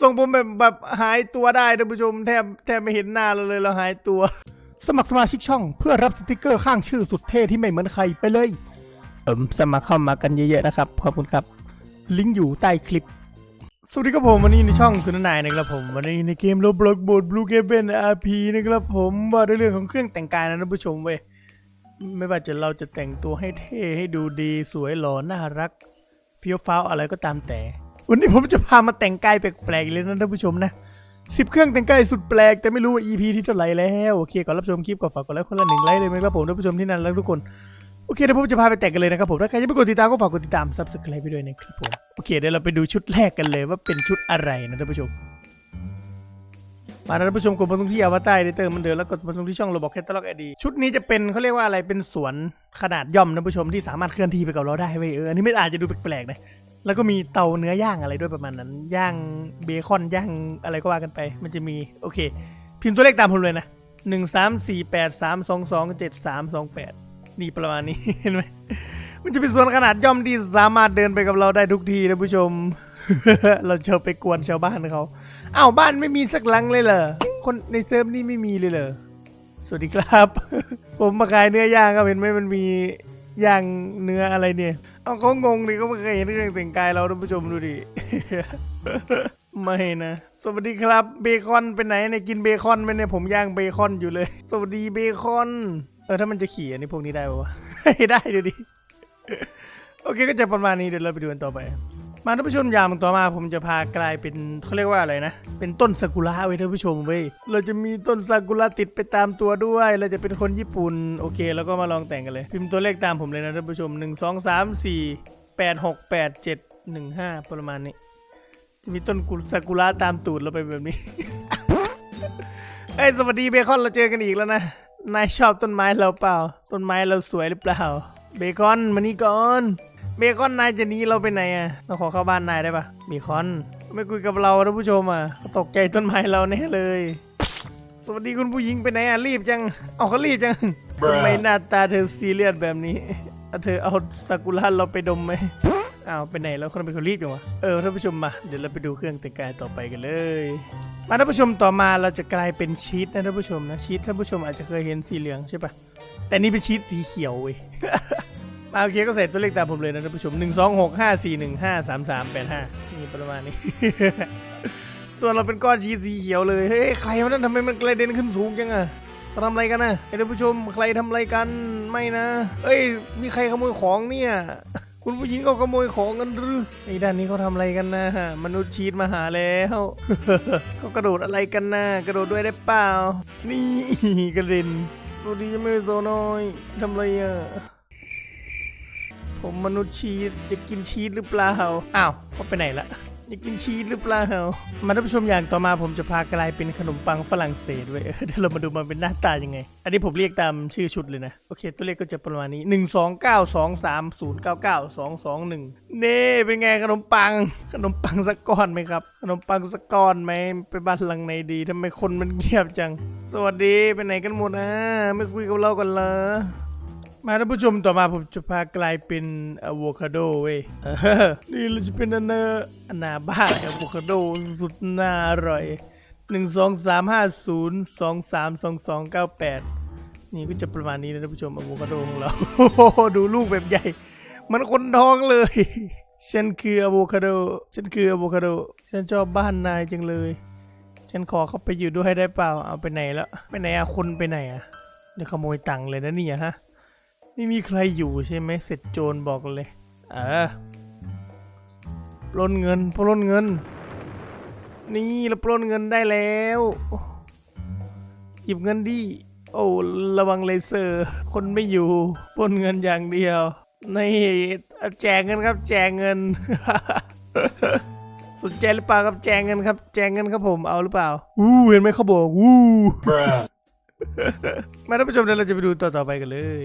ทรงผมแบบแบบหายตัวได้ท่านผู้ชมแทบแทบไม่เห็นหน้าเราเลยเราหายตัว สมัครสมาชิกช่องเพื่อรับสติกเกอร์ข้างชื่อสุดเท่ที่ไม่เหมือนใครไปเลยเอิมสมัครเข้ามากันเยอะๆนะครับ ขอบคุณครับ ลิงก์อยู่ใต้คลิป สวัสดีครับผมวันนี้ในช่องคุณนายนะครับผม วันนี้ในเกมโรบล็อกบดบลูเกเ n นอาร์พีนะครับผมว่าด้วยเรื่องของเครื่องแต่งกายนะท่านผู้ชมเว้ยไม่ว่าจะเราจะแต่งตัวให้เท่ให้ดูดีสวยหล่อน่ารักเฟี้ยวฟ้าวอะไรก็ตามแต่ วันนี้ผมจะพามาแต่งกายแปลกๆเลยนะท่านผู้ชมนะสิบเครื่องแต่งกายสุดแปลกแต่ไม่รู้ว่า EP ที่เท่าไหร่แล้วโอเคก่อนรับชมคลิปก็ฝากกดไลค์คนละหนึ่งไลค์เลยไหมครับผมท่านผู้ชมที่นั่นแล้วทุกคนโอเคเดี๋ยวผมจะพาไปแต่งกันเลยนะครับผมถ้าใครยังไม่กดติดตามก็ฝากกดติดตาม subscribe ไปด้วยนะครับผมโอเคเดี๋ยวเราไปดูชุดแรกกันเลยว่าเป็นชุดอะไรนะท่านผู้ชมมาท่านผู้ชมกดมาตรงที่อวตารเดเตอร์มันเดินแล้วกดมาตรงที่ช่องโรบอกแคตตาล็อกไอดีชุดนี้จะเป็นเขาเรียกว่าอะไรเป็นสวนขนาดย่อมนะท่านผู้ชมที่สามารถเคลื่อนที่ไปกับเราได้เว้ยเอออันนี้ไม่อาจจะดูแปลกๆนะ แล้วก็มีเตาเนื้อย่างอะไรด้วยประมาณนั้น ย่างเบคอนย่างอะไรก็ว่ากันไป มันจะมีโอเค พิมพ์ตัวเลขตามผมเลยนะหนึ่งสามสี่แปดสามสองสองเจ็ดสามสองแปดนี่ประมาณนี้เห็นไหมมันจะเป็นส่วนขนาดย่อมที่สามารถเดินไปกับเราได้ทุกทีนะผู้ชม เราจะไปกวนชาวบ้านเขาอ้าวบ้านไม่มีสักหลังเลยเหรอคนในเซิร์ฟนี่ไม่มีเลยเหรอสวัสดีครับ ผมมาขายเนื้อย่างครับเห็นไหมมันมีย่างเนื้ออะไรเนี่ย เอาเขางงดิเขาไม่เคยเห็นเครื่องแต่งกายเราท่านผู้ชมดูดิ ไม่นะ สวัสดีครับเบคอนไปไหนเนี่ยกินเบคอนไหมเนี่ยผมย่างเบคอนอยู่เลย สวัสดีเบคอน เออถ้ามันจะขี่อันนี้พวกนี้ได้ปะวะ ได้ดูดิ โอเคก็จะประมาณนี้เดี๋ยวเราไปดูกันต่อไป มาท่านผู้ชมอย่างต่อมาผมจะพากลายเป็นเขาเรียกว่าอะไรนะ เป็นต้นซากุระไว้ยท่านผู้ชมเว้ยเราจะมีต้นซากุระติดไปตามตัวด้วย เราจะเป็นคนญี่ปุ่นโอเค แล้วก็มาลองแต่งกันเลย พิมพ์ตัวเลขตามผมเลยนะท่านผู้ชมหนึ่งสองสามสี่แปดหกแปดเจ็ดหนึ่งห้าประมาณนี้ จะมีต้นกุซากุระตามตูดเราไปแบบนี้เฮ้ยสวัสดีเบคอนเราเจอกันอีกแล้วนะนายชอบต้นไม้เราเปล่า ต้นไม้เราสวยหรือเปล่า เบคอนมานี่ก่อน เบคอนนายจะหนีเราไปไหนอะ เราขอเข้าบ้านนายได้ปะเบคอน ไม่คุยกับเราท่านผู้ชมอะเขาตกใจต้นไม้เราแน่เลย สวัสดีคุณผู้หญิงไปไหนอะรีบจัง เอาเขารีบจังทำไมหน้าตาเธอซีเรียสแบบนี้เอาเธอเอาซากุระเราไปดมไหมอ้าวไปไหนแล้วคนเป็นคนรีบอย่างวะเออท่านผู้ชมมาเดี๋ยวเราไปดูเครื่องแต่งกายต่อไปกันเลย มาท่านผู้ชมต่อมาเราจะกลายเป็นชีสนะท่านผู้ชมนะชีสท่านผู้ชมอาจจะเคยเห็นสีเหลืองใช่ปะแต่นี่เป็นชีสสีเขียวเว้ย มาโอเคก็ใส่ตัวเลขตามผมเลยนะท่านผู้ชมหนึ่งสองหกห้าสี่หนึ่งห้าสามสามแปดห้านี่ประมาณนี้ ตัวเราเป็นก้อนชีสสีเขียวเลย เฮ้ย ใครมันนั่นทำไมมันกระเด็นขึ้นสูงจังอะทำอะไรกันนะท่านผู้ชมใครทำอะไรกันไม่นะ เอ้ย มีใครขโมยของเนี่ย คุณผู้หญิงเขาขโมยของกันหรือไอ้ด้านนี้เขาทำอะไรกันนะมนุษย์ชีตมาหาแล้วเขากระโดดอะไรกันนะกระโดดด้วยได้เปล่า นี่กระเด็นสวัสดีจ้าแม่โซน้อยทำอะไรอะ ผมมนุษย์ชีสจะกินชีสหรือเปล่า อ้าวเขาไปไหนละอยากกินชีสหรือเปล่ามาท่านผู้ชมอย่างต่อมาผมจะพากลายเป็นขนมปังฝรั่งเศสเว้ยเดี๋ยวเรามาดูมันเป็นหน้าตายังไง อันนี้ผมเรียกตามชื่อชุดเลยนะ โอเค ตัวเลขก็จะประมาณนี้หนึ่งสองเก้าสองสามศูนย์เก้าเก้าสองสองหนึ่งเน่เป็นไงขนมปัง ขนมปังสักก้อนไหมครับ ขนมปังสักก้อนไหมไปบ้านหลังไหนดีทำไมคนมันเงียบจัง สวัสดีไปไหนกันหมดอะไม่คุยกับเรากันเหรอ มาท่านผู้ชมต่อมาผมจะพากลายเป็นอะโวคาโดเว้ยนี่เราจะเป็นอันเนอร์อนาบ้าอะโวคาโดสุดน่าอร่อยหนึ่งสองสามห้าศูนย์สองสามสองสองเก้าแปดนี่ก็จะประมาณนี้นะท่านผู้ชมอะโวคาโดของเราดูลูกแบบใหญ่ มันคนท้องเลย ฉันคืออะโวคาโด ฉันคืออะโวคาโด ฉันชอบบ้านนายจังเลย ฉันขอเข้าไปอยู่ด้วยได้เปล่า เอาไปไหนแล้ว ไปไหนอะคนไปไหนอะเดี๋ยวขโมยตังค์เลยนะเนี่ยฮะ ไม่มีใครอยู่ใช่ไหมเสร็จโจรบอกเลย เออปล้นเงินปล้นเงิน นี่เราปล้นเงินได้แล้ว หยิบเงินดิโอ้ระวังเลเซอร์ คนไม่อยู่ปล้นเงินอย่างเดียวนี่แจกเงินครับ แจกเงิน สนใจหรือเปล่าครับแจกเงินครับ แจกเงินครับผมเอาหรือเปล่าอู้เห็นไหมเขาบอกอู้มาท่านผู้ชมเดี๋ยวเราจะไปดูต่อต่อไปกันเลย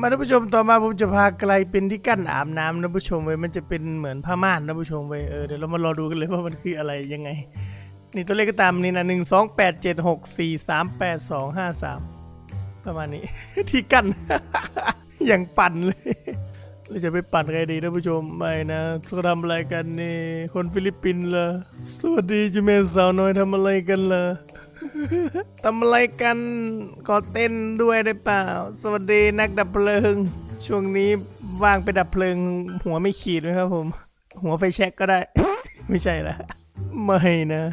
มาท่านผู้ชมต่อมาผมจะพาไกลเป็นที่กั้นอาบน้ำนะผู้ชมไว้ยมันจะเป็นเหมือนผ้าม่านนะผู้ชมไว้ยเออเดี๋ยวเรามารอดูกันเลยว่ามันคืออะไรยังไง นี่ตัวเลขก็ตามนี่นะหนึ่งสองแปดเจ็ดหกสี่สามแปดสองห้าสามประมาณนี้ ที่กั้น อย่างปั่นเลยเราจะไปปั่นใครดีท่านผู้ชมไม่นะเขาทำอะไรกันนี่คนฟิลิปปินส์เหรอสวัสดีจิเมนสาวน้อยทำอะไรกันล่ะ ทำอะไรกันขอเต้นด้วยได้เปล่า สวัสดีนักดับเพลิง ช่วงนี้ว่างไปดับเพลิง หัวไม่ขีดไหมครับผม หัวไฟแช็กก็ได้ ไม่ใช่ละไม่นะ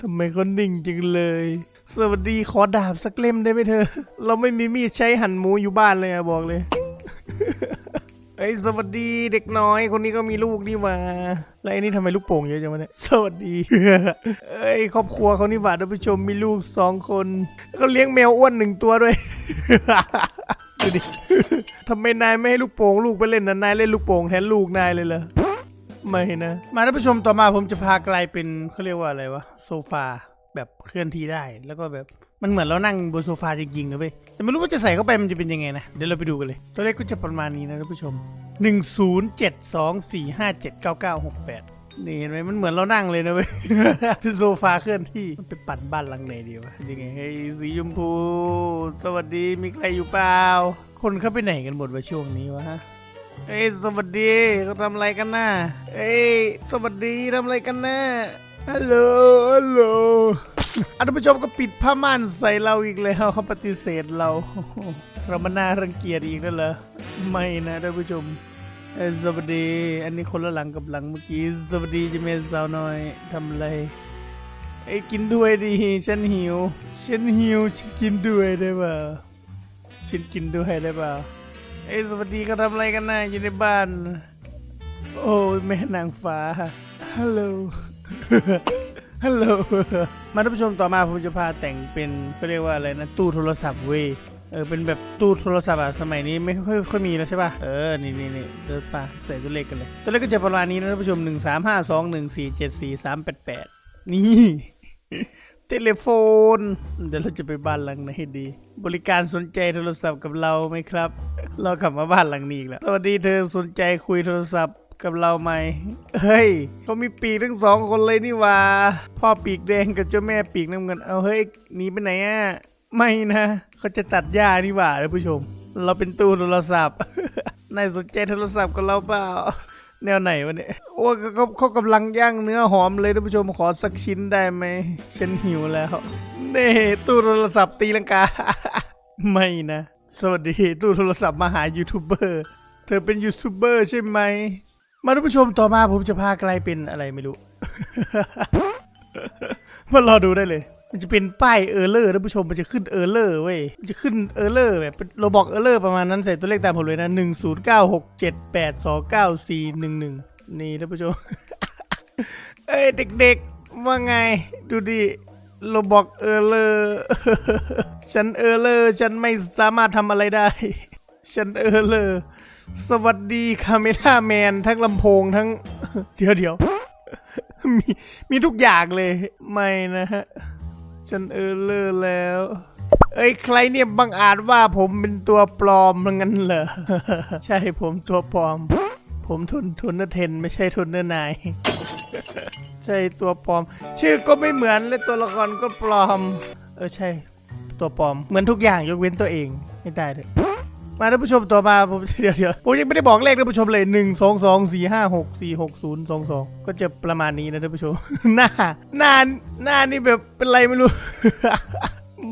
ทำไมเขานิ่งจังเลย สวัสดีขอดาบสักเล่มได้ไหมเธอ เราไม่มีมีดใช้หั่นหมูอยู่บ้านเลยอะบอกเลย เอ้ยสวัสดีเด็กน้อยคนนี้ก็มีลูกนี่หว่าแล้วไอ้นี่ทำไมลูกโป่งเยอะจังวะเนี่ยสวัสดีเอ้ยครอบครัวเขานี่หว่าท่านผู้ชมมีลูกสองคนเขาเลี้ยงแมวอ้วนหนึ่งตัวด้วยดูดิทำไมนายไม่ให้ลูกโป่งลูกไปเล่นนะนายเล่นลูกโป่งแทนลูกนายเลยเหรอไม่นะ มาท่านผู้ชมต่อมาผมจะพากลายเป็นเขาเรียกว่าอะไรวะโซฟาแบบเคลื่อนที่ได้แล้วก็แบบมันเหมือนเรานั่งบนโซฟาจริงๆนะเว้ย แต่ไม่รู้ว่าจะใส่เข้าไปมันจะเป็นยังไงนะ เดี๋ยวเราไปดูกันเลย ตัวเลขก็จะประมาณนี้นะท่านผู้ชม 1 0 7 2 4 5 7 9 9 6 8 นี่เห็นไหมมันเหมือนเรานั่งเลยนะเว้ยเป็นโซฟาเคลื่อนที่มันไปปั่นบ้านหลังไหนดีวะยังไงเฮ้ยสีชมพู สวัสดีมีใครอยู่เปล่า คนเข้าไปไหนกันหมดวะช่วงนี้วะฮะเอ้ยสวัสดีเขาทำอะไรกันน่ะเอ้ยสวัสดีทำอะไรกันน่ะฮัลโหลฮัลโหล อะท่านผู้ชมก็ปิดผ้าม่านใส่เราอีกแล้วเขาปฏิเสธเรา เรามาน่ารังเกียจอีกแล้วเหรอไม่นะท่านผู้ชมสวัสดี อันนี้คนละหลังกับหลังเมื่อกี้สวัสดีจะเมสาวน้อยทำอะไรไอ้กินด้วยดิฉันหิวฉันหิวฉันกินด้วยได้เปล่าฉันกินด้วยได้เปล่าเอ้สวัสดีเขาทำอะไรกันนะอยู่ในบ้าน โอ้แม่นางฟ้าฮัลโหล ฮัลโหล มาท่านผู้ชมต่อมาผมจะพาแต่งเป็นเขาเรียกว่าอะไรนะ ตู้โทรศัพท์เว้ยเออเป็นแบบตู้โทรศัพท์อะสมัยนี้ไม่ค่อยค่อยมีแล้วใช่ป่ะเออนี่นี่นี่เดินป่ะใส่ตัวเลขกันเลย ตัวเลขก็จะประมาณนี้นะท่านผู้ชมหนึ่งสามห้าสองหนึ่งสี่เจ็ดสี่สามแปดแปดนี่เทเลโฟน เดี๋ยวเราจะไปบ้านหลังไหนดี บริการสนใจโทรศัพท์กับเราไหมครับ เรากลับมาบ้านหลังนี้อีกแล้วสวัสดีเธอสนใจคุยโทรศัพท์ กับเราไหม เฮ้ยเขามีปีกทั้งสองคนเลยนี่ว่าพ่อปีกแดงกับเจ้าแม่ปีกน้ำเงิน เอาเฮ้ยหนีไปไหนอะ ไม่นะเขาจะตัดหญ้านี่ว่าท่านผู้ชม เราเป็นตู้โทรศัพท์นายสนใจโทรศัพท์กับเราเปล่า แนวไหนวะเนี่ย โอ้เขาเขากำลังย่างเนื้อหอมเลยท่านผู้ชมขอสักชิ้นได้ไหม ฉันหิวแล้วเน่ตู้โทรศัพท์ตีลังกา ไม่นะ สวัสดีตู้โทรศัพท์มาหายูทูบเบอร์ เธอเป็นยูทูบเบอร์ใช่ไหม มาท่านผู้ชมต่อมาผมจะพากลายเป็นอะไรไม่รู้ มารอดูได้เลย มันจะเป็นป้ายเออร์เลอร์ท่านผู้ชมมันจะขึ้นเออร์เลอร์เว้ยมันจะขึ้นเออร์เลอร์แบบเป็นโรบอกเออร์เลอร์ประมาณนั้นใส่ตัวเลขตามผมเลยนะหนึ่งศูนย์เก้าหกเจ็ดแปดสองเก้าสี่หนึ่งหนึ่งนี่ท่านผู้ชม เอ้ยเด็กๆ ว่าไง ดูดิโรบอกเออร์เลอร์ฉันเออร์เลอร์ฉันไม่สามารถทำอะไรได้ ฉันเออร์เลอร์ สวัสดีคาเมล่าแมนทั้งลำโพงทั้ง เดี๋ยวเดี๋ยวมีมีทุกอย่างเลย ไม่นะฮะ ฉันเออเลอร์แล้ว เอ้ยใครเนี่ยบังอาจว่าผมเป็นตัวปลอมงั้นเหรอ ใช่ผมตัวปลอม ผมทุนทุนเนอร์เทน ไม่ใช่ทุนเนอร์นายใช่ตัวปลอม ชื่อก็ไม่เหมือนและตัวละครก็ปลอม เออใช่ ตัวปลอมเหมือนทุกอย่างยกเว้นตัวเองไม่ได้เลย มาท่านผู้ชมต่อมาผมเดี๋ยวเดี๋ยวผมยังไม่ได้บอกเลขท่านผู้ชมเลยหนึ่งสองสองสี่ห้าหกสี่หกศูนย์สองสองก็จะประมาณนี้นะท่านผู้ชม หน้าหน้าหน้านี่แบบเป็นไรไม่รู้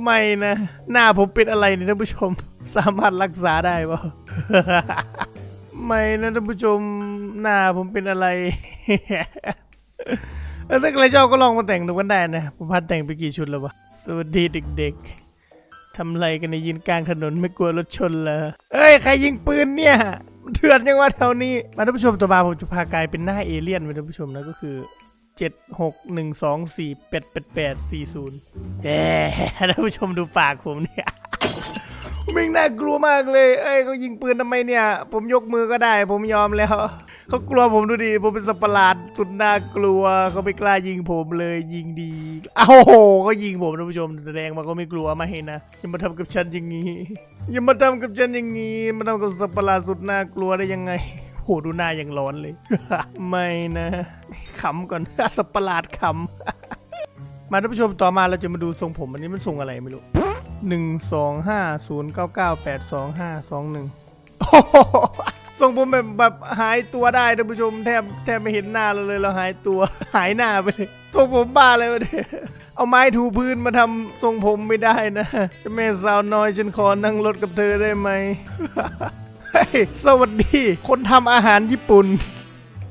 ไม่นะ หน้าผมเป็นอะไรเนี่ยท่านผู้ชม สามารถรักษาได้ปะไม่นะท่านผู้ชมหน้าผมเป็นอะไรถ้าใครชอบก็ลองมาแต่งดูกันได้นะ ผมพัดแต่งไปกี่ชุดแล้ววะสวัสดีเด็กๆ ทำไรกันในยยืนกลางถนนไม่กลัวรถชนเหรอเอ้ยใครยิงปืนเนี่ยเถื่อนยังว่าแถวนี้มาท่านผู้ชมต่อมาผมจะพากลายเป็นหน้าเอเลี่ยนไปท่านผู้ชมนะก็คือเจ็ดหกหนึ่งสองสี่แปดแปดแปดสี่ศูนย์แหมท่านผู้ชมดูปากผมเนี่ยมิงน่ากลัวมากเลย เอ้ยเขายิงปืนทำไมเนี่ย ผมยกมือก็ได้ ผมยอมแล้ว เขากลัวผมดูดิผมเป็นสัตว์ปหลาดสุดน่ากลัวเขาไม่กล้ายิงผมเลยยิงดีเอ้าโหก็ยิงผมท่านผู้ชมแสดงมาเขาไม่กลัวมาให้นนะอย่ามาทำกับฉันอย่างนี้อย่ามาทำกับฉันอย่างนี้มาทำกับสัตว์ปหลาดสุดน่ากลัวได้ยังไงโหดูหน้ายังร้อนเลย ไม่นะขำก่อนสัตว์ปหลาดขำมาท่านผู้ชมต่อมาเราจะมาดูทรงผมอันนี้มันทรงอะไรไม่รู้หนึ่งสองห้าศูนย์เก้าเก้าแปดสองห้าสองหนึ่ง ทรงผมแบบแบบหายตัวได้ท่านผู้ชมแทบแทบไม่เห็นหน้าเราเลยเราหายตัวหายหน้าไปเลยทรงผมบ้าเลยวะเนี่ยเอาไม้ถูพื้นมาทำทรงผมไม่ได้นะจะแม่สาวน้อยฉันขอนั่งรถกับเธอได้ไหมเฮ้สวัสดี คนทำอาหารญี่ปุ่น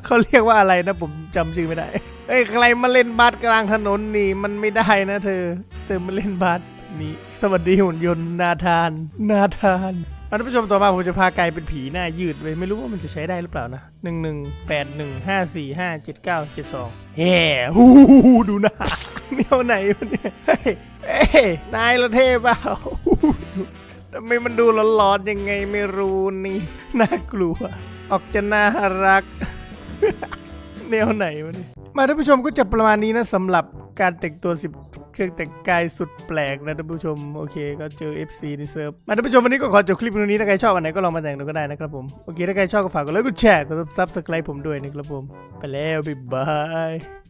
เขาเรียกว่าอะไรนะผมจำชื่อไม่ได้เอ้ใครมาเล่นบาสกลางถนนนี่มันไม่ได้นะเธอ เธอมาเล่นบาสนี่ สวัสดีหุ่นยนต์นาธาน นาธาน ท่านผู้ชมต่อมาผมจะพากายเป็นผีหน้ายืดไว้ยไม่รู้ว่ามันจะใช้ได้หรือเปล่านะหนึ่งหนึ่งแปดหนึ่งห้าสี่ห้าเจ็ดเก้าเจ็ดสองแฮ่ฮู้ดูหน้าเนี่ยวไหนวะเนี่ยเอ้นายละเทพเปล่าทำไมมันดูหลอนๆยังไงไม่รู้นี่น่ากลัว ออกจะน่ารักแนวไหนวะเนี่ยมาท่านผู้ชมก็จะประมาณนี้นะสำหรับ การแต่งตัวสิบเครื่องแต่งกายสุดแปลกนะท่านผู้ชม โอเค ก็เจอ FC ในเซิร์ฟมาท่านผู้ชมวันนี้ก็ขอจบคลิปตรงนี้ถ้าใครชอบอันไหนก็ลองมาแต่งดูก็ได้นะครับผมโอเคถ้าใครชอบก็ฝากกดไลค์กดแชร์กดซับสไครป์ผมด้วยนะครับผม ไปแล้วบ๊ายบาย